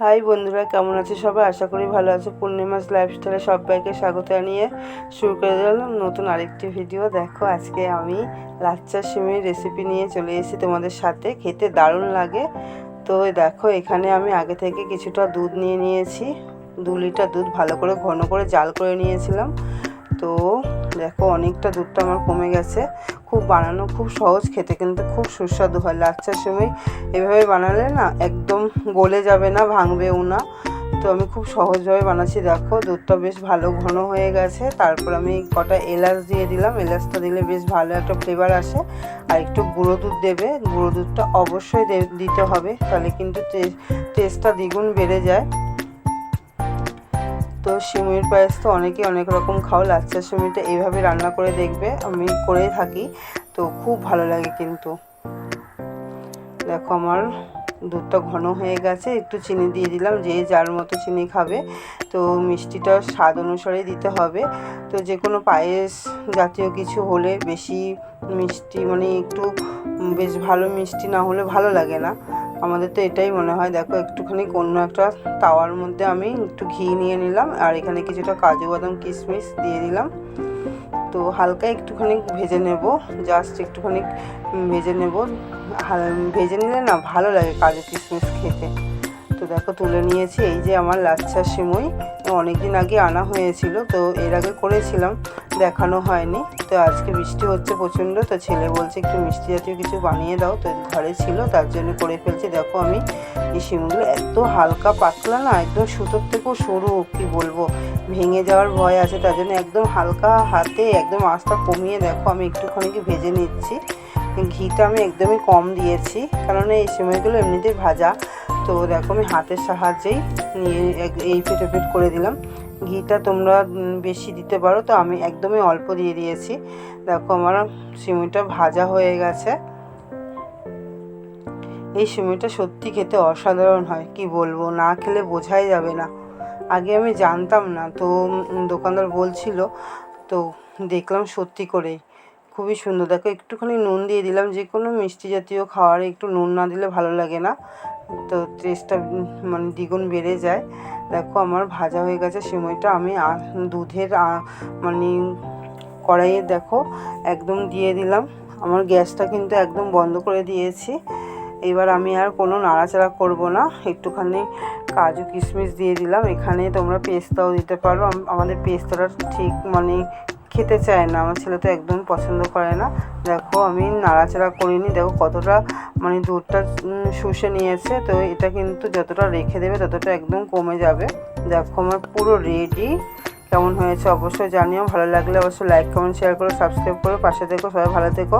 High বন্ধুরা, কেমন আছে সবাই? আশা করি ভালো আছে। পূর্ণিমাস লাইফস্টাইলে সবাইকে স্বাগত জানিয়ে শুরু করে দিলাম নতুন আরেকটি ভিডিও দেখো, আজকে আমি লাচ্চা সিমের রেসিপি নিয়ে চলে এসেছি তোমাদের সাথে। খেতে দারুণ লাগে। তো দেখো, এখানে আমি আগে থেকে কিছুটা দুধ নিয়ে নিয়েছি। দু লিটার দুধ ভালো করে, ঘন করে জাল করে নিয়েছিলাম। তো দেখো, অনেকটা দুধটা আমার কমে গেছে। খুব বানানো, খুব সহজ খেতে, কিন্তু খুব সুস্বাদু হয়। লাচ্চার সময় এভাবে বানালে না একদম গলে যাবে না, ভাঙবেও না। তো আমি খুব সহজভাবে বানাচ্ছি। দেখো, দুধটা বেশ ভালো ঘন হয়ে গেছে। তারপর আমি কটা এলাচ দিয়ে দিলাম। এলাচটা দিলে বেশ ভালো একটা ফ্লেভার আসে। আর একটু গুঁড়ো দুধ দেবে। গুঁড়ো দুধটা অবশ্যই দিতে হবে। তাহলে কিন্তু টেস্টটা দ্বিগুণ বেড়ে যায়। তো সিমুইয়ের পায়েস তো অনেকে অনেক রকম খাও লাচ্চা সিমিটা এইভাবে রান্না করে দেখবে, আমি করেই থাকি, তো খুব ভালো লাগে কিন্তু। দেখো আমার দুধটা ঘন হয়ে গেছে, একটু চিনি দিয়ে দিলাম, যে যার মতো চিনি খাবে, তো মিষ্টিটা স্বাদ অনুসারে দিতে হবে। তো যে কোনো পায়েস জাতীয় কিছু হলে বেশি মিষ্টি মানে একটু বেশ ভালো মিষ্টি না হলে ভালো লাগে না। আমাদের তো এটাই মনে হয়। দেখো, একটুখানি অন্য একটা তাওয়ার মধ্যে আমি একটু ঘি নিয়ে নিলাম আর এখানে কিছুটা কাজু বাদাম, কিশমিশ দিয়ে দিলাম। তো হালকা একটুখানি ভেজে নেব জাস্ট একটুখানি ভেজে নেব। ভেজে নিলে না ভালো লাগে কাজু, কিশমিশ খেতে। তো দেখো, তুলে নিয়েছি। এই যে আমার লাচ্ছা সিমুই অনেক দিন আগে আনা হয়েছিল, তো এর আগে করেছিলাম, দেখানো হয়নি। তো আজকে বৃষ্টি হচ্ছে প্রচণ্ড, তো ছেলে বলছে একটু মিষ্টি জাতীয় কিছু বানিয়ে দাও। তো ঘরে ছিল, তার জন্য করে ফেলছি। দেখো আমি, এই সিমগুলো এত হালকা পাতলা না, একদম সুতোর থেকেও সরু, কি বলব? ভেঙে যাওয়ার ভয় আছে, তার জন্য একদম হালকা হাতে, একদম আঁচটা কমিয়ে দেখো, আমি একটুখানি ভেজে নিচ্ছি। ঘিটা আমি একদমই কম দিয়েছি কারণ এই সিমইগুলো এমনিতেই ভাজা। তো দেখো আমি হাতের সাহায্যেই নিয়ে এই ফেটে ফেট করে দিলাম। ঘিটা তোমরা বেশি দিতে পারো। তো আমি একদমই অল্প দিয়ে দিয়েছি। দেখো আমার সিমইটা ভাজা হয়ে গেছে। এই সিমইটা সত্যি খেতে অসাধারণ হয়, কি বলব? না খেলে বোঝাই যাবে না। আগে আমি জানতাম না, তো দোকানদার বলছিল, তো দেখলাম সত্যি করেই। খুবই সুন্দর। দেখো একটুখানি নুন দিয়ে দিলাম যে কোনো মিষ্টি জাতীয় খাবারে একটু নুন না দিলে ভালো লাগে না। তো টেস্টটা মানে দ্বিগুণ বেড়ে যায়। দেখো আমার ভাজা হয়ে গেছে সিমইটা। আমি দুধের মানে কড়াইয়ে দেখো একদম দিয়ে দিলাম। আমার গ্যাসটা কিন্তু একদম বন্ধ করে দিয়েছি। এবার আমি আর কোনো নাড়াচাড়া করব না। একটুখানি কাজু কিশমিশ দিয়ে দিলাম। এখানে তোমরা পেস্তাও দিতে পারো। আমাদের পেস্তাটা ঠিক মানে খেতে চায় না, আমার ছেলে তো একদম পছন্দ করে না। দেখো, আমি নাড়াচাড়া করিনি, দেখো কতটা মানে দুধটা শুষে নিয়েছে, তো এটা কিন্তু যতটা রেখে দেবে ততটা একদম কমে যাবে। দেখো, আমার পুরো রেডি কেমন হয়েছে অবশ্যই জানিও, ভালো লাগলে অবশ্যই লাইক কমেন্ট শেয়ার করো সাবস্ক্রাইব করো, পাশে থেকো, সবাই ভালো থেকো।